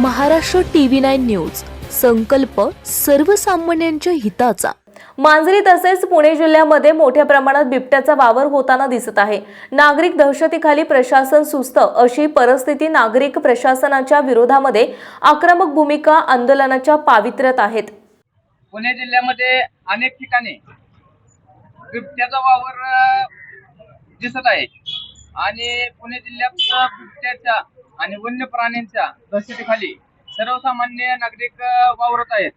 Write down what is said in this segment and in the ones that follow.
Maharashtra TV nine news. संकल्प सर्वसामान्यांच्या हिताचा. मांजरी तसेच पुणे जिल्ह्यामध्ये मोठ्या प्रमाणात बिबट्याचा वावर होताना दिसत आहे. नागरिक दहशतीखाली प्रशासन सुस्त अशी परिस्थिती नागरिक प्रशासनाच्या विरोधामध्ये आक्रमक भूमिका आंदोलनाच्या पावित्र्यात आहेत. पुणे जिल्ह्यामध्ये अनेक ठिकाणी बिबट्याचा वावर दिसत आहे. आणि पुणे जिल्ह्यात बिबट्याच्या आणि वन्य प्राण्यांच्या दहशतीखाली सर्वसामान्य नागरिक वावरत आहेत.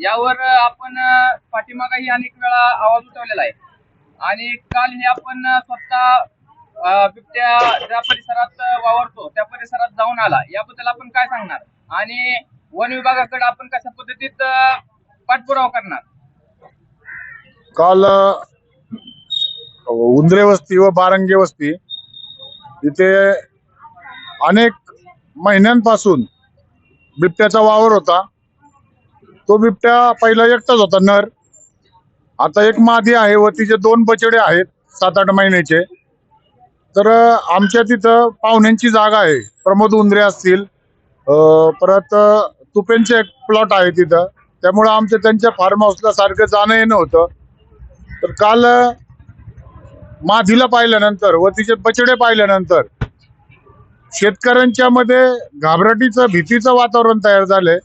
यावर आपण पाठीमागाही अनेक वेळा आवाज उठवलेला आहे. आणि काल हे आपण स्वतः बिबट्या ज्या परिसरात वावरतो त्या परिसरात जाऊन आला. याबद्दल आपण काय सांगणार? आणि वन विभागाकडे आपण कशा पद्धतीत पाठपुरावा करणार? काल उंदरे वस्ती व बारंगे वस्ती इथे अनेक महिन्यांपासून बिबट्याचा वावर होता. तो बिबट्या पहिला एकटाच होता नर. आता एक मादी आहे व तिचे दोन बछडे आहेत सात आठ महिन्याचे. तर आमच्या तिथं पाहुण्यांची जागा आहे. प्रमोद उंदरे असतील परत तुपेंचे एक प्लॉट आहे तिथं. त्यामुळं आमच्या त्यांच्या फार्म हाऊसला सारखं जाणं येणं होतं. तर काल माधीला पाहिल्यानंतर व तिचे बछडे पाहिल्यानंतर शेतकऱ्यांच्या मध्ये घाबरटीचं भीतीचं वातावरण तयार झालंय.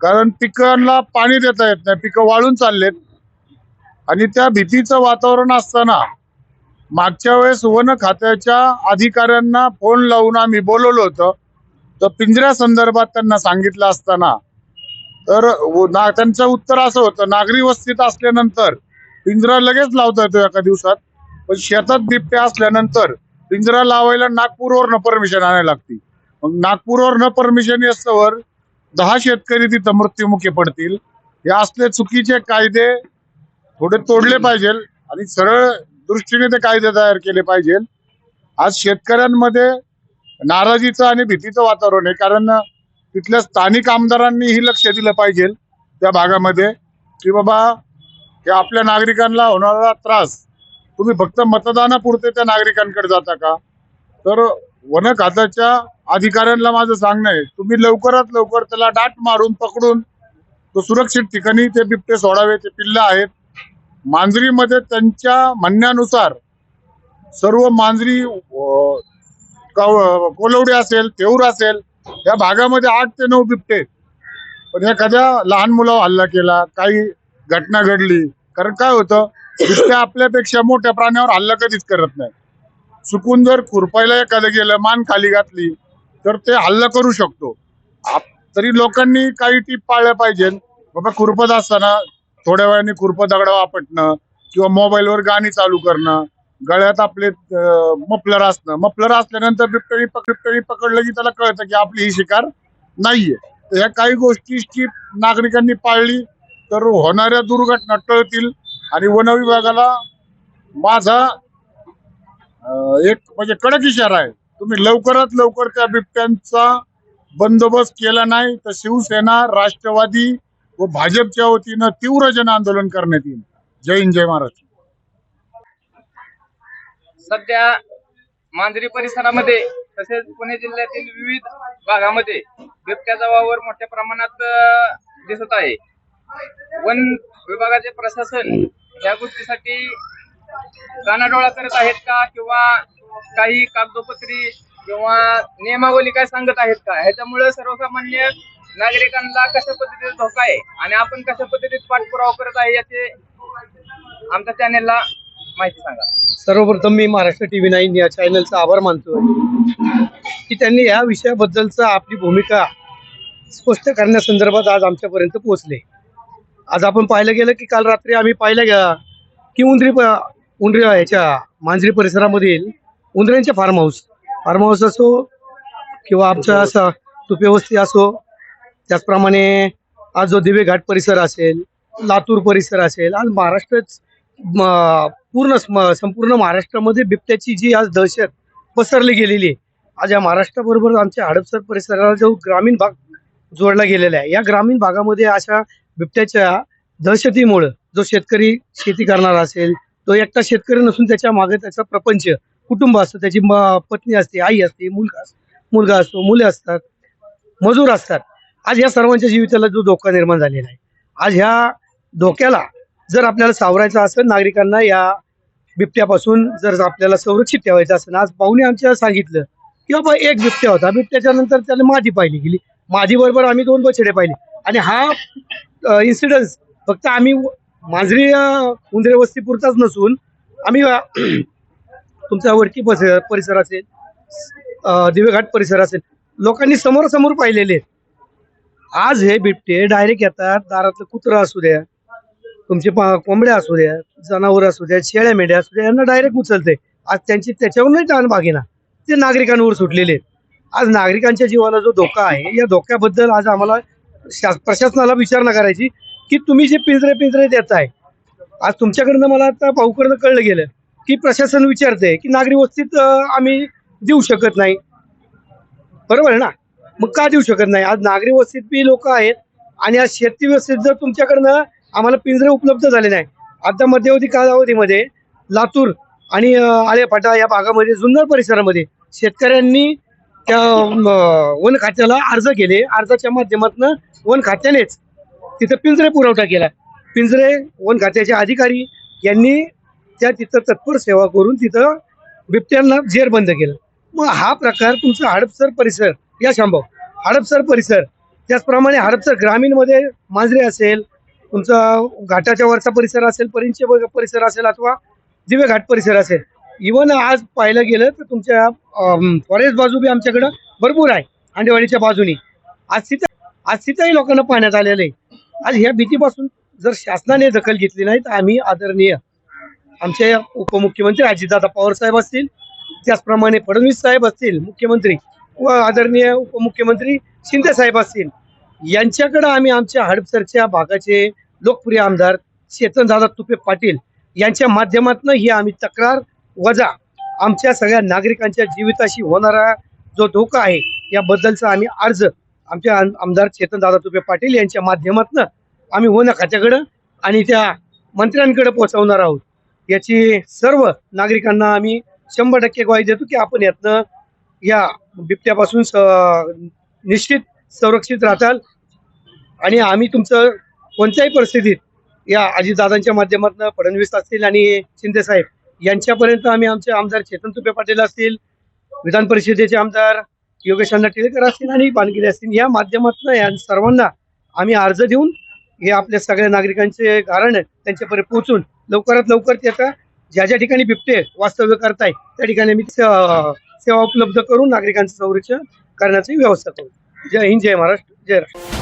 कारण पिकांना पाणी देता येत नाही पिकं वाळून चाललेत. आणि त्या भीतीचं वातावरण असताना मागच्या वेळेस वन खात्याच्या अधिकाऱ्यांना फोन लावून आम्ही बोलवलं होतं. तर पिंजऱ्या संदर्भात त्यांना सांगितलं असताना तर व- ना- त्यांचं उत्तर असं होतं नागरी वस्तीत असल्यानंतर पिंजरा लगेच लावता येतो एका दिवसात. पण शेतात बिबट्या असल्यानंतर पिंजरा लावायला नागपूरवरनं परमिशन आणायला लागते मग नागपूरवरनं परमिशन असल्यावर दहा शेतकरी तिथं मृत्युमुखी पडतील. हे असले चुकीचे कायदे थोडे तोडले पाहिजे आणि सरळ दृष्टीने ते कायदे तयार केले पाहिजे. आज शेतकऱ्यांमध्ये नाराजीचं आणि भीतीचं वातावरण आहे. कारण तिथल्या स्थानिक आमदारांनीही लक्ष दिलं पाहिजे त्या भागामध्ये की बाबा की आपल्या नागरिकांना होणारा त्रास तुम्ही फक्त मतदानापुरते त्या नागरिकांकडे जाता का? तर वन खात्याच्या अधिकाऱ्यांना माझं सांगणं आहे तुम्ही लवकरात लवकर त्याला डाट मारून पकडून तो सुरक्षित ठिकाणी ते बिबटे सोडावे ते पिल्ल आहेत. मांजरीमध्ये त्यांच्या म्हणण्यानुसार सर्व मांजरी कव- कोलवडी असेल तेऊर असेल या भागामध्ये आठ ते नऊ बिबटे पण एखाद्या लहान मुलावर हल्ला केला काही घटना घडली कारण काय होतं बिबट्या आपल्यापेक्षा मोठ्या प्राण्यावर हल्ला कधीच करत नाही. चुकून जर खुरपायला एखादं गेलं मान खाली घातली तर ते हल्ला करू शकतो. आप- तरी लोकांनी काही टीप पाळल्या पाहिजे. बाबा खुरपत असताना थोड्या वेळाने खुरपं दगडावर वापटणं किंवा मोबाईलवर गाणी चालू करणं गळ्यात आपले मफलर असणं. मफलर असल्यानंतर बिबटळी बिबटळी पकडलं की त्याला कळतं की आपली ही शिकार नाहीये. तर ह्या काही गोष्टीची नागरिकांनी पाळली तर होणाऱ्या दुर्घटना टळतील. आणि वन विभागाला माझा एक म्हणजे कडक इशारा आहे. तुम्ही लवकरात लवकर त्या बिबट्यांचा बंदोबस्त केला नाही तर शिवसेना राष्ट्रवादी व भाजपच्या वतीनं तीव्र जन आंदोलन करण्यात येईल. जय हिंद जय महाराष्ट्र. सध्या मांजरी परिसरामध्ये तसेच पुणे जिल्ह्यातील विविध भागामध्ये बिबट्याचा वावर मोठ्या प्रमाणात दिसत आहे. वन विभागाचे प्रशासन या गोष्टीसाठी कानाडोळा करत आहेत का? किंवा काही कागदोपत्री किंवा नियमावली काय सांगत आहेत का? ह्याच्यामुळे सर्वसामान्य नागरिकांना कशा पद्धतीचा धोका आहे आणि आपण कशा पद्धतीत पाठपुरावा करत आहे याचे आमच्या चॅनेलला माहिती सांगा. सर्वप्रथम मी महाराष्ट्र टीव्ही नाईन या चॅनलचा आभार मानतो की त्यांनी या विषयाबद्दलचा आपली भूमिका स्पष्ट करण्यासंदर्भात आज आमच्यापर्यंत पोहोचले. आज आपण पाहिलं गेलं की काल रात्री आम्ही पाहिलं गे की उंदरी प- उंदरी याच्या मांजरी परिसरामधील उंदऱ्यांचे फार्म हाऊस फार्म हाऊस असो किंवा आमचा असा तुपेवस्ती असो त्याचप्रमाणे आज जो दिवे घाट परिसर असेल लातूर परिसर असेल आज महाराष्ट्रच म- पूर्ण संपूर्ण महाराष्ट्रामध्ये बिबट्याची जी आज दहशत पसरली गेलेली आहे आज या महाराष्ट्राबरोबर आमच्या हडपसर परिसराला जो ग्रामीण भाग जोडला गेलेला आहे या ग्रामीण भागामध्ये अशा बिबट्याच्या दहशतीमुळं जो शेतकरी शेती करणारा असेल तो एकटा शेतकरी नसून त्याच्यामागे त्याचा प्रपंच कुटुंब असतं त्याची पत्नी असते आई असते मुलगा अस- मुलगा असतो मुले असतात मजूर असतात. आज या सर्वांच्या जीविताला जो धोका निर्माण झालेला आहे. आज ह्या धोक्याला जर आपल्याला सावरायचं असेल नागरिकांना या बिबट्यापासून जर आपल्याला संरक्षित ठेवायचं असेल आज पाहुणे आमच्या सांगितलं की बाबा एक बिबट्या होता बिबट्याच्या नंतर त्याला मादी पाहिली गेली. मादी बरोबर आम्ही दोन बछडे पाहिले. आणि हा इन्सिडन्स फक्त आम्ही मांजरी उंदरे वस्तीपुरताच नसून आम्ही तुमचा वडकी परिसर परिसर असेल दिवेघाट परिसर असेल लोकांनी समोरासमोर पाहिलेले. आज हे बिबटे डायरेक्ट येतात दारातलं कुत्रं असू द्या तुमचे कोंबड्या असू द्या जनावर असू द्या शेळ्या मेंढ्या असू द्या यांना डायरेक्ट उचलते. आज त्यांची त्याच्यावर नाही टाण भागेना. ते नागरिकांवर सुटलेले. आज नागरिकांच्या जीवाला जो धोका आहे या धोक्याबद्दल आज आम्हाला प्रशासनाला विचारणा करायची की तुम्ही जे पिंजरे पिंजरे देत आहे आज तुमच्याकडनं मला आता भाऊकडनं कळलं गेलं की प्रशासन विचारते की नागरी वस्तीत आम्ही देऊ शकत नाही. बरोबर आहे ना? मग का देऊ शकत नाही? आज नागरी वस्तीत बी लोक आहेत आणि आज शेती व्यवस्थेत जर तुमच्याकडनं आम्हाला पिंजरे उपलब्ध झाले नाही. आता मध्यवधी कालावधीमध्ये लातूर आणि आलेफाटा या भागामध्ये जुन्नर परिसरामध्ये शेतकऱ्यांनी त्या वन खात्याला अर्ज केले. अर्जाच्या माध्यमातून वन खात्यानेच तिथं पिंजरे पुरवठा केला. पिंजरे वन खात्याचे अधिकारी यांनी त्या तिथं तत्पर सेवा करून तिथं बिबट्यांना जेरबंद केलं. मग हा प्रकार तुमचा हडपसर परिसर या शांभव. हडपसर परिसर त्याचप्रमाणे हडपसर ग्रामीणमध्ये मांजरे असेल तुमचा घाटाच्या वरचा परिसर असेल परिंचे व- परिसर असेल अथवा दिवे घाट परिसर असेल इवन आज पाहायला गेलं तर तुमच्या फॉरेस्ट बाजू बी आमच्याकडं भरपूर आहे आंडेवाडीच्या बाजूनी. आज तिथं आज तिथंही लोकांना पाहण्यात आलेलं आहे. आज ह्या भीतीपासून जर शासनाने दखल घेतली नाही तर आम्ही आदरणीय आमचे उपमुख्यमंत्री अजितदादा पवार साहेब असतील त्याचप्रमाणे फडणवीस साहेब असतील मुख्यमंत्री व आदरणीय उपमुख्यमंत्री शिंदे साहेब असतील यांच्याकडे आम्ही आमच्या हडपसरच्या भागाचे लोकप्रिय आमदार चेतनदादा तुपे पाटील यांच्या माध्यमातून ही आम्ही तक्रार वजा आमच्या सगळ्या नागरिकांच्या जीविताशी होणारा जो धोका आहे याबद्दलचा आम्ही अर्ज आमच्या आम- आमदार चेतनदादा तुपे पाटील यांच्या माध्यमातून आम्ही वन खात्याकडं आणि त्या मंत्र्यांकडे पोहोचवणार आहोत. याची सर्व नागरिकांना आम्ही शंभर टक्के ग्वाही देतो की आपण यातनं या बिबट्यापासून स- निश्चित संरक्षित राहताल आणि आम्ही तुमचं कोणत्याही परिस्थितीत या अजितदादांच्या माध्यमातून फडणवीस असतील आणि शिंदे साहेब यांच्यापर्यंत आम्ही आमचे आमदार चेतन तुपे पाटील असतील विधान परिषदेचे आमदार योगेश अण्णा टिळेकर असतील आणि पानगिरे असतील या माध्यमातून या सर्वांना आम्ही अर्ज देऊन हे आपल्या सगळ्या नागरिकांचे कारण त्यांच्यापर्यंत पोहोचून लवकरात लवकर त्याचा ज्या ज्या ठिकाणी बिबटे वास्तव्य करताय त्या ठिकाणी आम्ही सेवा उपलब्ध करून नागरिकांचं संरक्षण करण्याची व्यवस्था करू. जय हिंद जय महाराष्ट्र जय राष्ट्र.